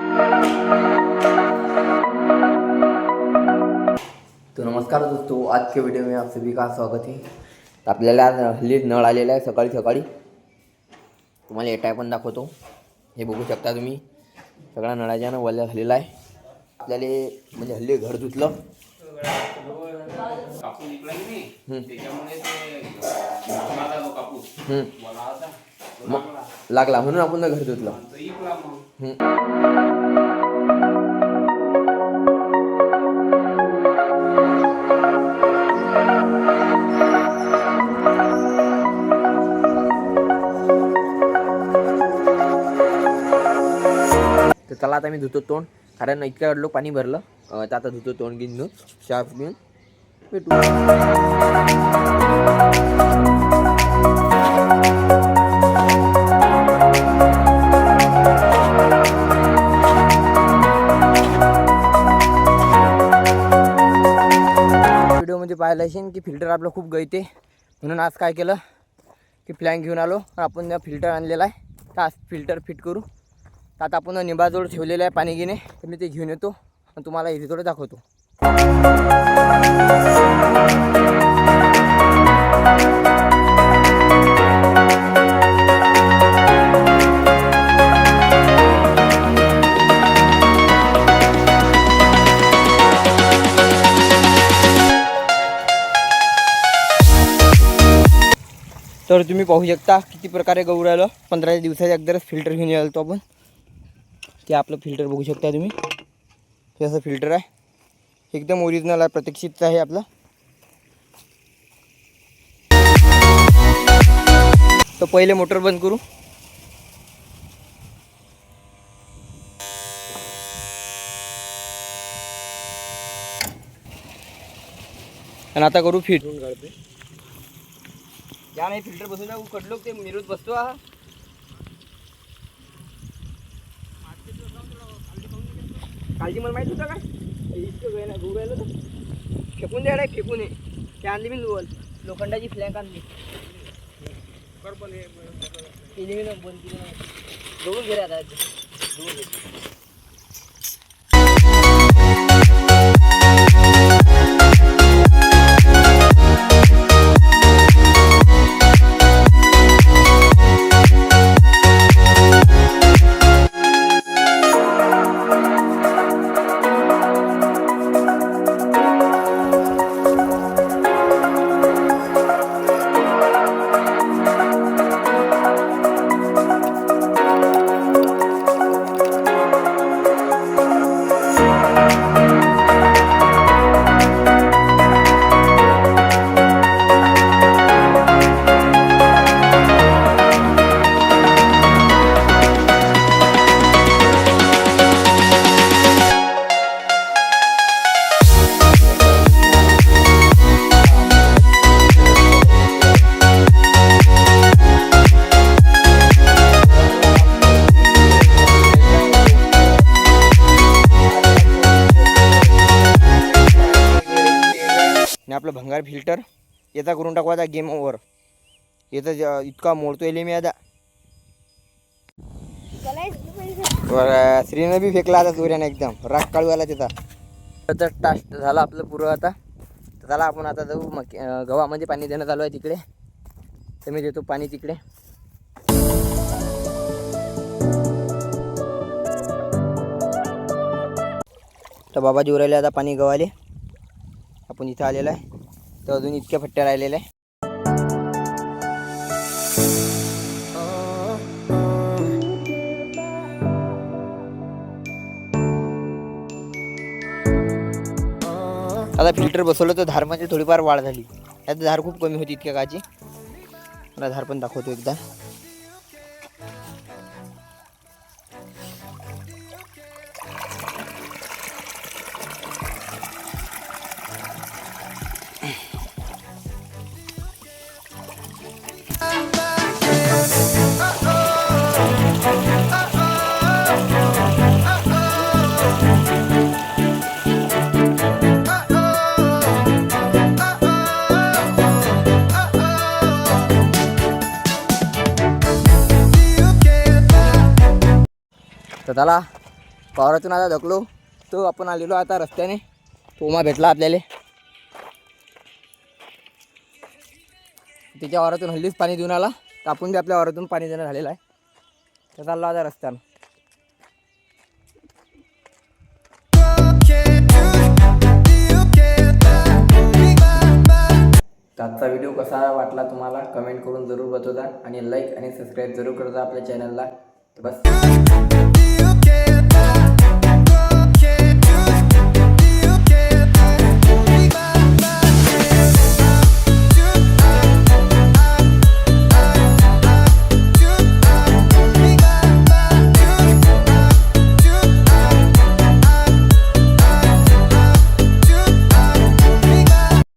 तो नमस्कार दोस्तों आज के वीडियो में आप सभी का स्वागत है। आपल्याला हल्ली नळ आलेला आहे सकाळी सकाळी. तुम्हाला एटाय पण दाखवतो. हे बघू शकता तुम्ही. सगळा नळाच्या वल्या झालेला आहे. आपल्याला म्हणजे हल्ली घर धुतलं. मग लागला लागला म्हणून आपण घर धुतलं. तर चला आता मी धुतो तोंड. कारण इतक्या वाटलो पाणी भरलं. तर आता धुतो तोंड घेऊन घेऊन चहा घेऊन भेटू. पाहिलं असेल की फिल्टर आपलं खूप गळते. म्हणून आज काय केलं की प्लॅन घेऊन आलो. आपण फिल्टर आणलेला आहे. तर आज फिल्टर फिट करू. तर आता आपण निंबाजवळ ठेवलेलं आहे पाणी घेणे तर मी ते घेऊन येतो. आणि तुम्हाला इथे थोडं दाखवतो. तर तुम्ही पाहू शकता किती प्रकारे गहू राहिलं. पंधरा दिवसाच्या अगोदरच फिल्टर घेऊन यायला तो आपण. ते आपलं फिल्टर बघू शकता तुम्ही. हे असं फिल्टर आहे. एकदम ओरिजिनल आहे प्रत्यक्षितचं आहे आपलं. तर पहिले मोटर बंद करू. आणि आता करू फिट या नाही फिल्टर बसून जाऊ. कडलो ते मिरवत बसतो हा. काळजी मला माहीत होतं काय इतकं वेळ नाही राहिलं तर फेकून द्या नाही फेकून ये ते आणली मी लोल. लोखंडाची फ्लॅग आणली. बंद केली नाही. बघून घे रे आता. ते. आपलं भंगार फिल्टर याचा करून टाकू आता गेम ओव्हर याचा ज- इतका मोडतो येईल मी आता. श्रीनं बी फेकला आता सूर्याने एकदम. राग काढू आला त्याचा तर टास्ट झाला आपलं पुरं आता. तर चला आपण आता जाऊ मग गव्हामध्ये पाणी देणं चालू आहे तिकडे. तर मी देतो पाणी तिकडे. तर बाबा उरायला आता पाणी गव्हाले. आपण इथं आलेलं आहे. तर अजून इतक्या फट्ट्या राहिलेल्या आहे आता फिल्टर बसवलं तर धार म्हणजे थोडीफार वाढ झाली. त्यात धार खूप कमी होती इतक्या काची मला धार पण दाखवतो एकदा. तर चला वावरातून आता धकलो तो आपण आलेलो आता रस्त्याने. पोमा भेटला आपल्याला. तिच्या वारातून हल्लीच पाणी देऊन आला. तर आपण बी आपल्या वारातून पाणी देणं झालेलं आहे. तर चाललो आता रस्त्यानं. आजचा व्हिडिओ कसा वाटला तुम्हाला? कमेंट करून जरूर बतवता आणि लाईक आणि सबस्क्राईब जरूर करता आपल्या चॅनलला ಬಸ್